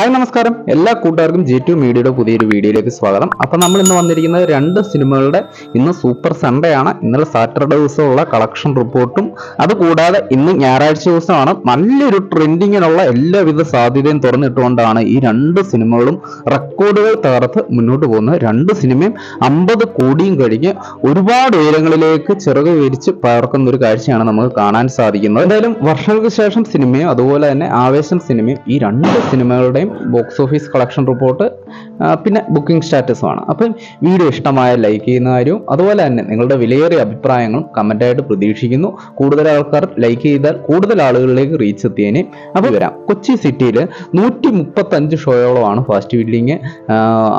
Hi നമസ്കാരം. എല്ലാ കൂട്ടുകാർക്കും ജി ടു മീഡിയയുടെ പുതിയൊരു വീഡിയോയിലേക്ക് സ്വാഗതം. അപ്പം നമ്മൾ ഇന്ന് വന്നിരിക്കുന്നത് രണ്ട് സിനിമകളുടെ ഇന്ന് സൂപ്പർ സൺഡേ ആണ് ഇന്നലെ സാറ്റർഡേ ദിവസമുള്ള കളക്ഷൻ റിപ്പോർട്ടും അതുകൂടാതെ ഇന്ന് ഞായറാഴ്ച ദിവസമാണ് നല്ലൊരു ട്രെൻഡിങ്ങിനുള്ള എല്ലാവിധ സാധ്യതയും തുറന്നിട്ടുകൊണ്ടാണ് ഈ രണ്ട് സിനിമകളും റെക്കോർഡുകൾ തകർത്ത് മുന്നോട്ട് പോകുന്നത്. രണ്ട് സിനിമയും അമ്പത് കോടിയും കഴിഞ്ഞ് ഒരുപാട് ഉയരങ്ങളിലേക്ക് ചിറക് വിരിച്ച് പകർക്കുന്ന ഒരു കാഴ്ചയാണ് നമുക്ക് കാണാൻ സാധിക്കുന്നത്. എന്തായാലും വർഷങ്ങൾക്ക് ശേഷം സിനിമയും അതുപോലെ തന്നെ ആവേശം സിനിമയും ഈ രണ്ട് സിനിമകളുടെയും ബോക്സ് ഓഫീസ് കളക്ഷൻ റിപ്പോർട്ട് പിന്നെ ബുക്കിംഗ് സ്റ്റാറ്റസുമാണ് അപ്പം വീഡിയോ ഇഷ്ടമായ ലൈക്ക് ചെയ്യുന്ന കാര്യവും അതുപോലെ തന്നെ നിങ്ങളുടെ വിലയേറിയ അഭിപ്രായങ്ങളും കമന്റായിട്ട് പ്രതീക്ഷിക്കുന്നു. കൂടുതൽ ആൾക്കാർ ലൈക്ക് ചെയ്താൽ കൂടുതൽ ആളുകളിലേക്ക് റീച്ച് എത്തിയേനെ. അപ്പോൾ വരാം കൊച്ചി സിറ്റിയിൽ നൂറ്റി മുപ്പത്തഞ്ച് ഷോയോളമാണ് ഫാസ്റ്റ് ബിൽഡിങ്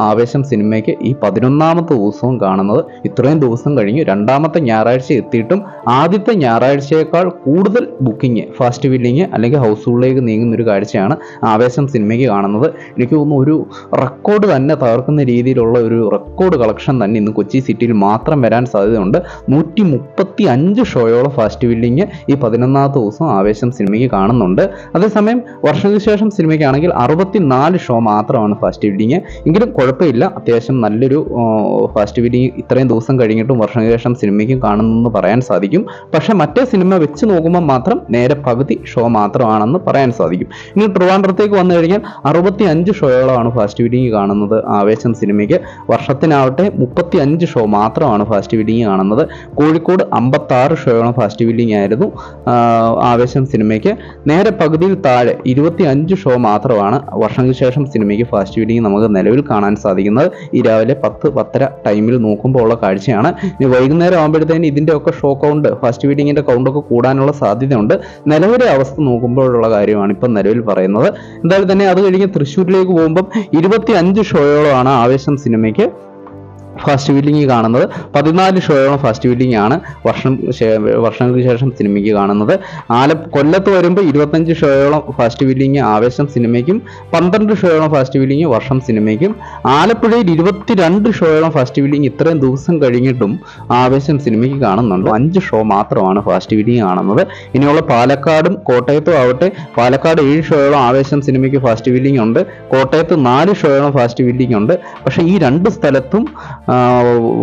ആവേശം സിനിമയ്ക്ക് ഈ പതിനൊന്നാമത്തെ ദിവസവും കാണുന്നത്. ഇത്രയും ദിവസം കഴിഞ്ഞു രണ്ടാമത്തെ ഞായറാഴ്ച എത്തിയിട്ടും ആദ്യത്തെ ഞായറാഴ്ചയേക്കാൾ കൂടുതൽ ബുക്കിംഗ് ഫാസ്റ്റ് ബിൽഡിങ് അല്ലെങ്കിൽ ഹൗസ്ഫുള്ളിലേക്ക് നീങ്ങുന്ന ഒരു കാഴ്ചയാണ് ആവേശം സിനിമയ്ക്ക് കാണുന്നത്. എനിക്ക് തോന്നുന്നു ഒരു റെക്കോർഡ് തന്നെ തകർക്കുന്ന രീതിയിലുള്ള ഒരു റെക്കോർഡ് കളക്ഷൻ തന്നെ ഇന്ന് കൊച്ചി സിറ്റിയിൽ മാത്രം വരാൻ സാധ്യതയുണ്ട്. നൂറ്റി മുപ്പത്തി അഞ്ച് ഷോയോളം ഫാസ്റ്റ് ബിൽഡിങ് ഈ പതിനൊന്നാമത്തെ ദിവസം ആവേശം സിനിമയ്ക്ക് കാണുന്നുണ്ട്. അതേസമയം വർഷങ്ങൾക്ക് ശേഷം സിനിമയ്ക്കാണെങ്കിൽ അറുപത്തിനാല് ഷോ മാത്രമാണ് ഫാസ്റ്റ് ബിൽഡിങ് എങ്കിലും കുഴപ്പമില്ല. അത്യാവശ്യം നല്ലൊരു ഫാസ്റ്റ് ബിൽഡിങ് ഇത്രയും ദിവസം കഴിഞ്ഞിട്ടും വർഷങ്ങൾക്ക് ശേഷം സിനിമയ്ക്കും കാണുന്നെന്ന് പറയാൻ സാധിക്കും. പക്ഷേ മറ്റേ സിനിമ വെച്ച് നോക്കുമ്പോൾ മാത്രം നേരെ പകുതി ഷോ മാത്രമാണെന്ന് പറയാൻ സാധിക്കും. ഇനി ട്രിവാൻഡ്രത്തേക്ക് വന്നു കഴിഞ്ഞാൽ അറുപത്തി അഞ്ച് ഷോയോളമാണ് ഫാസ്റ്റ് വീഡിങ് കാണുന്നത്. ആവേശം സിനിമയ്ക്ക് വർഷത്തിനാവട്ടെ മുപ്പത്തി അഞ്ച് ഷോ മാത്രമാണ് ഫാസ്റ്റ് വീഡിങ് കാണുന്നത്. കോഴിക്കോട് അമ്പത്താറ് ഷോയോളം ഫാസ്റ്റ് വീഡിങ് ആയിരുന്നു. ആവേശം സിനിമയ്ക്ക് നേരെ പകുതിയിൽ താഴെ ഇരുപത്തി അഞ്ച് ഷോ മാത്രമാണ് വർഷങ്ങൾക്ക് ശേഷം സിനിമയ്ക്ക് ഫാസ്റ്റ് വീഡിങ് നമുക്ക് നിലവിൽ കാണാൻ സാധിക്കുന്നത്. ഈ രാവിലെ പത്ത് പത്തര ടൈമിൽ നോക്കുമ്പോൾ ഉള്ള കാഴ്ചയാണ്. ഇനി വൈകുന്നേരം ആകുമ്പോഴത്തേന് ഇതിന്റെ ഒക്കെ ഷോ കൗണ്ട് ഫാസ്റ്റ് വീഡിങ്ങിന്റെ കൗണ്ടൊക്കെ കൂടാനുള്ള സാധ്യതയുണ്ട്. നിലവിലെ അവസ്ഥ നോക്കുമ്പോഴുള്ള കാര്യമാണ് ഇപ്പം നിലവിൽ പറയുന്നത്. എന്തായാലും തന്നെ അത് കഴിഞ്ഞ് തൃശ്ശൂരിലേക്ക് പോകുമ്പം ഇരുപത്തി അഞ്ച് ഷോയോളമാണ് ആവേശം സിനിമയ്ക്ക് ഫാസ്റ്റ് ബില്ലിങ് കാണുന്നത്. പതിനാല് ഷോയോളം ഫാസ്റ്റ് ബില്ലിംഗ് ആണ് വർഷം വർഷങ്ങൾക്ക് ശേഷം സിനിമയ്ക്ക് കാണുന്നത്. ആല കൊല്ലത്ത് വരുമ്പോൾ ഇരുപത്തഞ്ച് ഷോയോളം ഫാസ്റ്റ് ബില്ലിംഗ് ആവേശം സിനിമയ്ക്കും പന്ത്രണ്ട് ഷോയോളം ഫാസ്റ്റ് ബില്ലിംഗ് വർഷം സിനിമയ്ക്കും. ആലപ്പുഴയിൽ ഇരുപത്തിരണ്ട് ഷോയോളം ഫാസ്റ്റ് ബില്ലിംഗ് ഇത്രയും ദിവസം കഴിഞ്ഞിട്ടും ആവേശം സിനിമയ്ക്ക് കാണുന്നുണ്ട്. അഞ്ച് ഷോ മാത്രമാണ് ഫാസ്റ്റ് ബില്ലിംഗ് കാണുന്നത്. ഇനിയുള്ള പാലക്കാടും കോട്ടയത്തും ആവട്ടെ പാലക്കാട് ഏഴ് ഷോയോളം ആവേശം സിനിമയ്ക്ക് ഫാസ്റ്റ് ബില്ലിംഗ് ഉണ്ട്. കോട്ടയത്ത് നാല് ഷോയോളം ഫാസ്റ്റ് ബില്ലിംഗ് ഉണ്ട്. പക്ഷേ ഈ രണ്ട് സ്ഥലത്തും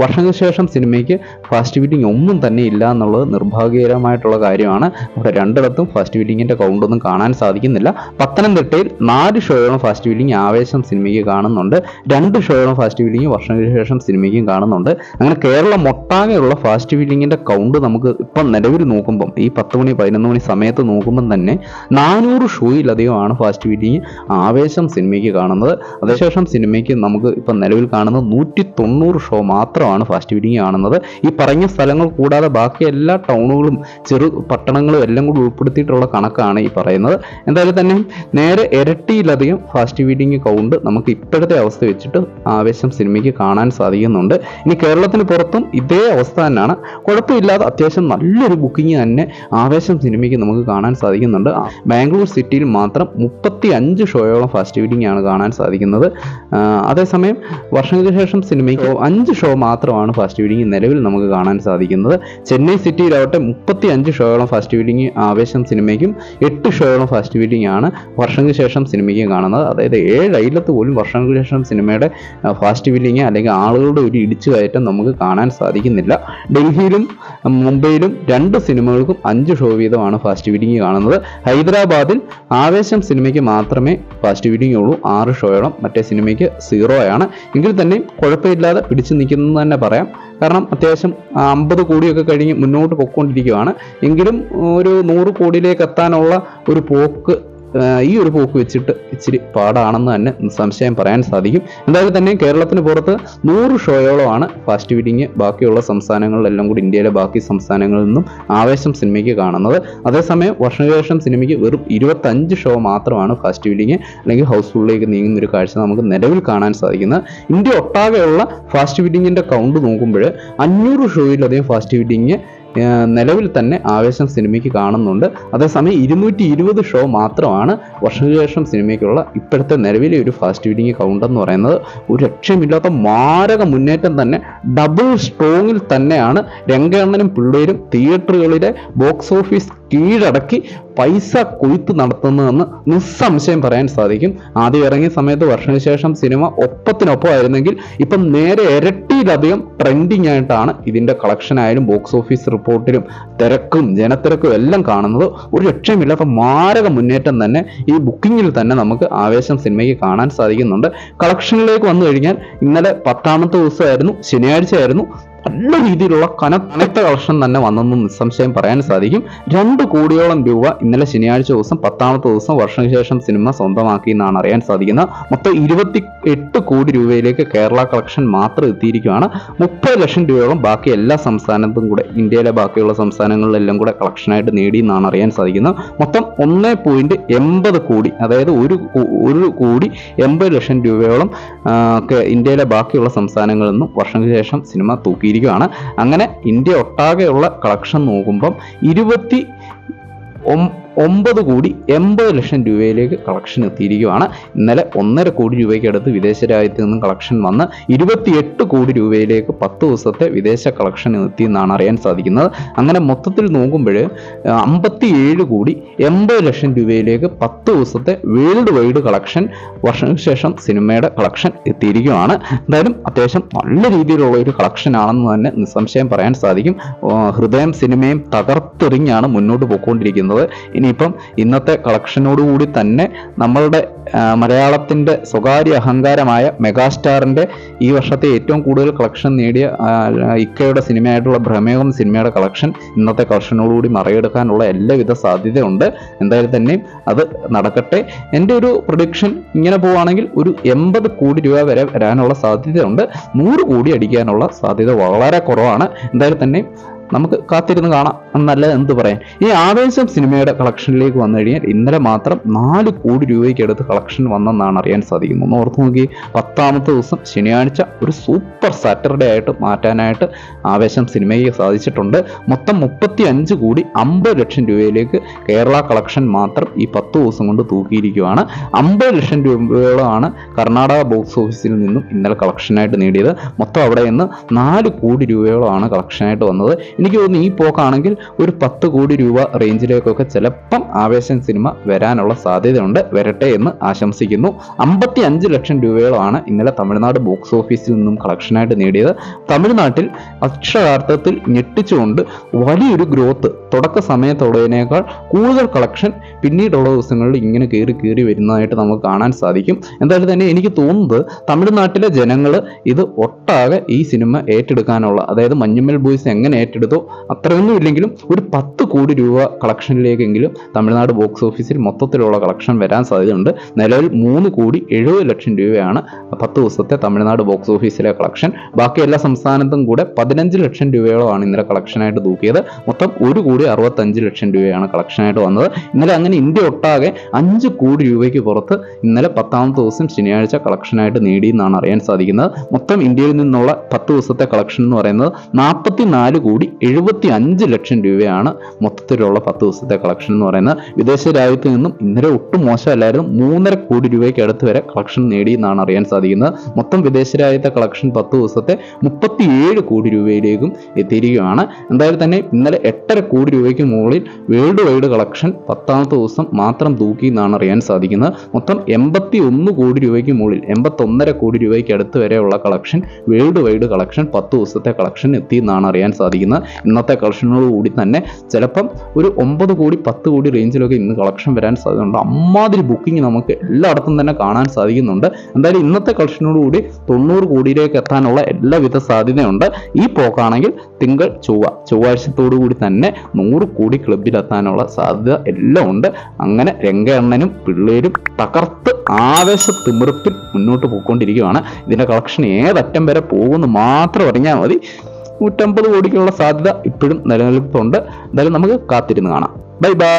വർഷങ്ങൾക്ക് ശേഷം സിനിമയ്ക്ക് ഫാസ്റ്റ് ബീറ്റിംഗ് ഒന്നും തന്നെ ഇല്ല എന്നുള്ളത് നിർഭാഗ്യകരമായിട്ടുള്ള കാര്യമാണ്. ഇവിടെ രണ്ടിടത്തും ഫാസ്റ്റ് ബീറ്റിങ്ങിന്റെ കൗണ്ടൊന്നും കാണാൻ സാധിക്കുന്നില്ല. പത്തനംതിട്ടയിൽ നാല് ഷോയോളം ഫാസ്റ്റ് ബീറ്റിംഗ് ആവേശം സിനിമയ്ക്ക് കാണുന്നുണ്ട്. രണ്ട് ഷോയോളം ഫാസ്റ്റ് ബീറ്റിംഗ് വർഷങ്ങൾക്ക് ശേഷം സിനിമയ്ക്കും കാണുന്നുണ്ട്. അങ്ങനെ കേരളം ഒട്ടാകെയുള്ള ഫാസ്റ്റ് ബീറ്റിങ്ങിന്റെ കൗണ്ട് നമുക്ക് ഇപ്പം നിലവിൽ നോക്കുമ്പം ഈ പത്ത് മണി പതിനൊന്ന് മണി സമയത്ത് നോക്കുമ്പം തന്നെ നാനൂറ് ഷോയിലധികമാണ് ഫാസ്റ്റ് ബീറ്റിംഗ് ആവേശം സിനിമയ്ക്ക് കാണുന്നത്. അതിനുശേഷം സിനിമയ്ക്ക് നമുക്ക് ഇപ്പം നിലവിൽ കാണുന്നത് നൂറ്റി തൊണ്ണൂറ് ഷോ മാത്രമാണ് ഫാസ്റ്റ് ഫീഡിങ് കാണുന്നത്. ഈ പറഞ്ഞ സ്ഥലങ്ങൾ കൂടാതെ ബാക്കി എല്ലാ ടൗണുകളും ചെറു പട്ടണങ്ങളും എല്ലാം കൂടി ഉൾപ്പെടുത്തിയിട്ടുള്ള കണക്കാണ് ഈ പറയുന്നത്. എന്തായാലും തന്നെ നേരെ ഇരട്ടിയിലധികം ഫാസ്റ്റ് ഫീഡിങ് കൗണ്ട് നമുക്ക് ഇപ്പോഴത്തെ അവസ്ഥ വെച്ചിട്ട് ആവേശം സിനിമയ്ക്ക് കാണാൻ സാധിക്കുന്നുണ്ട്. ഇനി കേരളത്തിന് പുറത്തും ഇതേ അവസ്ഥ തന്നെയാണ്. കുഴപ്പമില്ലാതെ അത്യാവശ്യം നല്ലൊരു ബുക്കിംഗ് തന്നെ ആവേശം സിനിമയ്ക്ക് നമുക്ക് കാണാൻ സാധിക്കുന്നുണ്ട്. ബാംഗ്ലൂർ സിറ്റിയിൽ മാത്രം മുപ്പത്തി അഞ്ച് ഷോയോളം ഫാസ്റ്റ് ബില്ലിംഗ് ആണ് കാണാൻ സാധിക്കുന്നത്. അതേസമയം വർഷങ്ങൾക്ക് ശേഷം സിനിമയ്ക്ക് അഞ്ച് ഷോ മാത്രമാണ് ഫാസ്റ്റ് ബില്ലിംഗ് നിലവിൽ നമുക്ക് കാണാൻ സാധിക്കുന്നത്. ചെന്നൈ സിറ്റിയിലാവട്ടെ മുപ്പത്തി അഞ്ച് ഷോയോളം ഫാസ്റ്റ് ബില്ലിംഗ് ആവേശം സിനിമയ്ക്കും എട്ട് ഷോയോളം ഫാസ്റ്റ് ബില്ലിംഗ് ആണ് വർഷങ്ങൾക്ക് ശേഷം സിനിമയ്ക്കും കാണുന്നത്. അതായത് ഏഴ് അയിലത്ത് പോലും വർഷങ്ങൾക്ക് ശേഷം സിനിമയുടെ ഫാസ്റ്റ് ബില്ലിംഗ് അല്ലെങ്കിൽ ആളുകളുടെ ഒരു ഇടിച്ചു കയറ്റം നമുക്ക് കാണാൻ സാധിക്കുന്നില്ല. ഡൽഹിയിലും മുംബൈയിലും രണ്ട് സിനിമകൾക്കും അഞ്ച് ഷോ വീതമാണ് ഫാസ്റ്റ് ബില്ലിംഗ് കാണുന്നത്. ഹൈദരാബാദിൽ ആവേശം സിനിമയ്ക്ക് മാത്രമേ ഫാസ്റ്റ് ബില്ലിംഗ് ഉള്ളൂ. ആറ് ഷോയോളം മറ്റേ സിനിമയ്ക്ക് സീറോ ആണ്. എങ്കിൽ തന്നെയും കുഴപ്പമില്ലാതെ പിടിച്ചു നിൽക്കുന്നു തന്നെ പറയാം. കാരണം അത്യാവശ്യം അമ്പത് കോടിയൊക്കെ കഴിഞ്ഞ് മുന്നോട്ട് പൊയ്ക്കൊണ്ടിരിക്കുകയാണ് എങ്കിലും ഒരു നൂറ് കോടിയിലേക്ക് എത്താനുള്ള ഒരു പോക്ക് ഈ ഒരു പോക്ക് വെച്ചിട്ട് ഇച്ചിരി പാടാണെന്ന് തന്നെ സംശയം പറയാൻ സാധിക്കും. എന്തായാലും തന്നെ കേരളത്തിന് പുറത്ത് നൂറ് ഷോയോളമാണ് ഫാസ്റ്റ് വീഡിങ് ബാക്കിയുള്ള സംസ്ഥാനങ്ങളിലെല്ലാം കൂടി ഇന്ത്യയിലെ ബാക്കി സംസ്ഥാനങ്ങളിൽ നിന്നും ആവേശം സിനിമയ്ക്ക് കാണുന്നത്. അതേസമയം വർഷശേഷം സിനിമയ്ക്ക് വെറും ഇരുപത്തഞ്ച് ഷോ മാത്രമാണ് ഫാസ്റ്റ് വീഡിങ് അല്ലെങ്കിൽ ഹൗസ്ഫുള്ളിലേക്ക് നീങ്ങുന്ന ഒരു കാഴ്ച നമുക്ക് നിലവിൽ കാണാൻ സാധിക്കുന്നത്. ഇന്ത്യ ഒട്ടാകെയുള്ള ഫാസ്റ്റ് വീഡിങ്ങിന്റെ കൗണ്ട് നോക്കുമ്പോൾ അഞ്ഞൂറ് ഷോയിലധികം ഫാസ്റ്റ് ഏർ നിലവിൽ തന്നെ ആവേശം സിനിമയ്ക്ക് കാണുന്നുണ്ട്. അതേസമയം ഇരുന്നൂറ്റി ഇരുപത് ഷോ മാത്രമാണ് വർഷങ്ങൾക്ക് ശേഷം സിനിമയ്ക്കുള്ള ഇപ്പോഴത്തെ നിലവിലെ ഒരു ഫാസ്റ്റ് ഫീഡിങ് കൗണ്ട് എന്ന് പറയുന്നത്. ഒരു ലക്ഷ്യമില്ലാത്ത മാരക മുന്നേറ്റം തന്നെ ഡബിൾ സ്ട്രോങ്ങിൽ തന്നെയാണ് രംഗണ്ണനും പിള്ളേരും തിയേറ്ററുകളിലെ ബോക്സ് ഓഫീസ് കീഴടക്കി പൈസ കൊയ്ത്ത് നടത്തുന്നതെന്ന് നിസ്സംശയം പറയാൻ സാധിക്കും. ആദ്യം ഇറങ്ങിയ സമയത്ത് വർഷത്തിനുശേഷം ശേഷം സിനിമ ഒപ്പത്തിനൊപ്പം ആയിരുന്നെങ്കിൽ ഇപ്പം നേരെ ഇരട്ടിയിലധികം ട്രെൻഡിങ് ആയിട്ടാണ് ഇതിന്റെ കളക്ഷൻ ആയാലും ബോക്സ് ഓഫീസ് റിപ്പോർട്ടിലും തിരക്കും ജനത്തിരക്കും എല്ലാം കാണുന്നത്. ഒരു ലക്ഷ്യമില്ലാത്ത മാരക മുന്നേറ്റം തന്നെ ഈ ബുക്കിങ്ങിൽ തന്നെ നമുക്ക് ആവേശം സിനിമയ്ക്ക് കാണാൻ സാധിക്കുന്നുണ്ട്. കളക്ഷനിലേക്ക് വന്നു കഴിഞ്ഞാൽ ഇന്നലെ പത്താമത്തെ ദിവസമായിരുന്നു ശനിയാഴ്ച ആയിരുന്നു നല്ല രീതിയിലുള്ള കന കനത്ത കളക്ഷൻ തന്നെ വന്നെന്ന് നിസ്സംശയം പറയാൻ സാധിക്കും. രണ്ട് കോടിയോളം രൂപ ഇന്നലെ ശനിയാഴ്ച ദിവസം പത്താമത്തെ ദിവസം വർഷം ശേഷം സിനിമ സ്വന്തമാക്കി എന്നാണ് അറിയാൻ സാധിക്കുന്നത്. മൊത്തം ഇരുപത്തി എട്ട് കോടി രൂപയിലേക്ക് കേരള കളക്ഷൻ മാത്രം എത്തിയിരിക്കുകയാണ്. മുപ്പത് ലക്ഷം രൂപയോളം ബാക്കി എല്ലാ സംസ്ഥാനത്തും കൂടെ ഇന്ത്യയിലെ ബാക്കിയുള്ള സംസ്ഥാനങ്ങളിലെല്ലാം കൂടെ കളക്ഷനായിട്ട് നേടി എന്നാണ് അറിയാൻ സാധിക്കുന്നത്. മൊത്തം ഒന്ന് പോയിന്റ് എൺപത് കോടി അതായത് ഒരു ഒരു കോടി എൺപത് ലക്ഷം രൂപയോളം ഇന്ത്യയിലെ ബാക്കിയുള്ള സംസ്ഥാനങ്ങളിൽ നിന്നും വർഷങ്ങൾക്ക് ശേഷം സിനിമ തൂക്കിയിരിക്കുകയാണ് അങ്ങനെ ഇന്ത്യ ഒട്ടാകെയുള്ള കളക്ഷൻ നോക്കുമ്പം ഇരുപത്തി ഒമ്പത് കോടി എൺപത് ലക്ഷം രൂപയിലേക്ക് കളക്ഷൻ എത്തിയിരിക്കുകയാണ്. ഇന്നലെ ഒന്നര കോടി രൂപയ്ക്ക് അടുത്ത് വിദേശ രാജ്യത്ത് നിന്നും കളക്ഷൻ വന്ന് ഇരുപത്തിയെട്ട് കോടി രൂപയിലേക്ക് പത്ത് ദിവസത്തെ വിദേശ കളക്ഷൻ എത്തി എന്നാണ് അറിയാൻ സാധിക്കുന്നത്. അങ്ങനെ മൊത്തത്തിൽ നോക്കുമ്പോൾ അമ്പത്തി ഏഴ് കോടി എൺപത് ലക്ഷം രൂപയിലേക്ക് പത്ത് ദിവസത്തെ വേൾഡ് വൈഡ് കളക്ഷൻ വർഷങ്ങൾക്ക് ശേഷം സിനിമയുടെ കളക്ഷൻ എത്തിയിരിക്കുകയാണ്. എന്തായാലും അത്യാവശ്യം നല്ല രീതിയിലുള്ള ഒരു കളക്ഷൻ ആണെന്ന് തന്നെ നിസ്സംശയം പറയാൻ സാധിക്കും. ഹൃദയം സിനിമയും തകർത്തെറിഞ്ഞാണ് മുന്നോട്ട് പോയിക്കൊണ്ടിരിക്കുന്നത്. ഇനിയിപ്പം ഇന്നത്തെ കളക്ഷനോടുകൂടി തന്നെ നമ്മളുടെ മലയാളത്തിന്റെ സ്വകാര്യ അഹങ്കാരമായ മെഗാസ്റ്റാറിന്റെ ഈ വർഷത്തെ ഏറ്റവും കൂടുതൽ കളക്ഷൻ നേടിയ ഇക്കയുടെ സിനിമയായിട്ടുള്ള ഭ്രമേകം സിനിമയുടെ കളക്ഷൻ ഇന്നത്തെ കളക്ഷനോടുകൂടി മറികടക്കാനുള്ള എല്ലാവിധ സാധ്യതയുണ്ട്. എന്തായാലും തന്നെയും അത് നടക്കട്ടെ. എന്റെ ഒരു പ്രൊഡിക്ഷൻ ഇങ്ങനെ പോവുകയാണെങ്കിൽ ഒരു എൺപത് കോടി രൂപ വരെ വരാനുള്ള സാധ്യതയുണ്ട്. നൂറ് കോടി അടിക്കാനുള്ള സാധ്യത വളരെ കുറവാണ്. എന്തായാലും തന്നെ നമുക്ക് കാത്തിരുന്ന് കാണാം. എന്നല്ല എന്ത് പറയാൻ. ഈ ആവേശം സിനിമയുടെ കളക്ഷനിലേക്ക് വന്നു കഴിഞ്ഞാൽ ഇന്നലെ മാത്രം നാല് കോടി രൂപയ്ക്ക് അടുത്ത് കളക്ഷൻ വന്നെന്നാണ് അറിയാൻ സാധിക്കുന്നത്. ഓർത്ത് നോക്കി പത്താമത്തെ ദിവസം ശനിയാഴ്ച ഒരു സൂപ്പർ സാറ്റർഡേ ആയിട്ട് മാറ്റാനായിട്ട് ആവേശം സിനിമയ്ക്ക് സാധിച്ചിട്ടുണ്ട്. മൊത്തം മുപ്പത്തി അഞ്ച് കോടി അമ്പത് ലക്ഷം രൂപയിലേക്ക് കേരള കളക്ഷൻ മാത്രം ഈ പത്ത് ദിവസം കൊണ്ട് തൂക്കിയിരിക്കുകയാണ് അമ്പത് ലക്ഷം രൂപയോളമാണ് കർണാടക ബോക്സ് ഓഫീസിൽ നിന്നും ഇന്നലെ കളക്ഷനായിട്ട് നേടിയത്. മൊത്തം അവിടെ നിന്ന് നാല് കോടി രൂപയോളമാണ് കളക്ഷനായിട്ട് വന്നത്. എനിക്ക് തോന്നുന്നു ഈ പോക്കാണെങ്കിൽ ഒരു പത്ത് കോടി രൂപ റേഞ്ചിലേക്കൊക്കെ ചിലപ്പം ആവേശം സിനിമ വരാനുള്ള സാധ്യതയുണ്ട്. വരട്ടെ എന്ന് ആശംസിക്കുന്നു. അമ്പത്തി അഞ്ച് ലക്ഷം രൂപയോളമാണ് ഇന്നലെ തമിഴ്നാട് ബോക്സ് ഓഫീസിൽ നിന്നും കളക്ഷനായിട്ട് നേടിയത്. തമിഴ്നാട്ടിൽ അക്ഷരാർത്ഥത്തിൽ ഞെട്ടിച്ചുകൊണ്ട് വലിയൊരു ഗ്രോത്ത് തുടക്ക സമയത്തുള്ളതിനേക്കാൾ കൂടുതൽ കളക്ഷൻ പിന്നീടുള്ള ദിവസങ്ങളിൽ ഇങ്ങനെ കയറി കയറി വരുന്നതായിട്ട് നമുക്ക് കാണാൻ സാധിക്കും. എന്തായാലും തന്നെ എനിക്ക് തോന്നുന്നത് തമിഴ്നാട്ടിലെ ജനങ്ങൾ ഇത് ഒട്ടാകെ ഈ സിനിമ ഏറ്റെടുക്കാനുള്ള അതായത് മഞ്ഞുമ്മൽ ബോയ്സ് എങ്ങനെ ഏറ്റെടുത്തോ അത്രയൊന്നും ഇല്ലെങ്കിലും ഒരു പത്ത് കോടി രൂപ കളക്ഷനിലേക്കെങ്കിലും തമിഴ്നാട് ബോക്സ് ഓഫീസിൽ മൊത്തത്തിലുള്ള കളക്ഷൻ വരാൻ സാധ്യതയുണ്ട്. നിലവിൽ മൂന്ന് കോടി എഴുപത് ലക്ഷം രൂപയാണ് പത്ത് ദിവസത്തെ തമിഴ്നാട് ബോക്സ് ഓഫീസിലെ കളക്ഷൻ. ബാക്കി എല്ലാ സംസ്ഥാനത്തും കൂടെ പതിനഞ്ച് ലക്ഷം രൂപയോളമാണ് ഇന്നലെ കളക്ഷനായിട്ട് തൂക്കിയത്. മൊത്തം ഒരു കോടി അറുപത്തഞ്ച് ലക്ഷം രൂപയാണ് കളക്ഷനായിട്ട് വന്നത്. ഇന്നലെ അങ്ങനെ ഇന്ത്യ ഒട്ടാകെ അഞ്ച് കോടി രൂപയ്ക്ക് പുറത്ത് ഇന്നലെ പത്താമത്തെ ദിവസം ശനിയാഴ്ച കളക്ഷനായിട്ട് നേടി എന്നാണ് അറിയാൻ സാധിക്കുന്നത്. മൊത്തം ഇന്ത്യയിൽ നിന്നുള്ള പത്ത് ദിവസത്തെ കളക്ഷൻ എന്ന് പറയുന്നത് നാൽപ്പത്തി നാല് കോടി എഴുപത്തി അഞ്ച് ലക്ഷം രൂപയാണ് മൊത്തത്തിലുള്ള പത്ത് ദിവസത്തെ കളക്ഷൻ എന്ന് പറയുന്നത്. വിദേശ രാജ്യത്ത് നിന്നും ഇന്നലെ ഒട്ടും മോശമല്ലായിരുന്നു. മൂന്നര കോടി രൂപയ്ക്ക് അടുത്ത് വരെ കളക്ഷൻ നേടി എന്നാണ് അറിയാൻ സാധിക്കുന്നത്. മൊത്തം വിദേശ രാജ്യത്തെ കളക്ഷൻ പത്ത് ദിവസത്തെ മുപ്പത്തിയേഴ് കോടി രൂപയിലേക്കും എത്തിയിരിക്കുകയാണ്. എന്തായാലും തന്നെ ഇന്നലെ എട്ടര കോടി രൂപയ്ക്ക് മുകളിൽ വേൾഡ് വൈഡ് കളക്ഷൻ പത്താമത്തെ ദിവസം മാത്രം തൂക്കി എന്നാണ് അറിയാൻ സാധിക്കുന്നത്. മൊത്തം എൺപത്തി ഒന്ന് കോടി രൂപയ്ക്ക് മുകളിൽ എൺപത്തൊന്നര കോടി രൂപയ്ക്ക് അടുത്ത് വരെയുള്ള കളക്ഷൻ വേൾഡ് വൈഡ് കളക്ഷൻ പത്ത് ദിവസത്തെ കളക്ഷൻ എത്തി എന്നാണ് അറിയാൻ സാധിക്കുന്നത്. ഇന്നത്തെ കളക്ഷനോട് കൂടി തന്നെ. ചിലപ്പം ഒരു ഒമ്പത് കോടി പത്ത് കോടി റേഞ്ചിലൊക്കെ ഇന്ന് കളക്ഷൻ വരാൻ സാധ്യതയുണ്ട്. അമ്മാതിരി ബുക്കിംഗ് നമുക്ക് എല്ലായിടത്തും തന്നെ കാണാൻ സാധിക്കുന്നുണ്ട്. എന്തായാലും ഇന്നത്തെ കളക്ഷനോട് കൂടി തൊണ്ണൂറ് കോടിയിലേക്ക് എത്താനുള്ള എല്ലാവിധ സാധ്യതയുണ്ട്. ഈ പോക്കാണെങ്കിൽ തിങ്കൾ ചൊവ്വ ചൊവ്വാഴ്ചത്തോടു കൂടി തന്നെ നൂറ് കോടി ക്ലബിലെത്താനുള്ള സാധ്യത എല്ലാം ഉണ്ട്. അങ്ങനെ രംഗണ്ണനും പിള്ളേരും തകർത്ത് ആവേശ തിമിർപ്പിൽ മുന്നോട്ട് പോയിക്കൊണ്ടിരിക്കുകയാണ്. ഇതിന്റെ കളക്ഷൻ ഏതറ്റം വരെ പോകുമെന്ന് മാത്രം അറിഞ്ഞാൽ മതി. നൂറ്റമ്പത് കോടിക്കുള്ള സാധ്യത ഇപ്പോഴും നിലനിൽപ്പുണ്ട് എന്തായാലും നമുക്ക് കാത്തിരുന്ന് കാണാം. Bye bye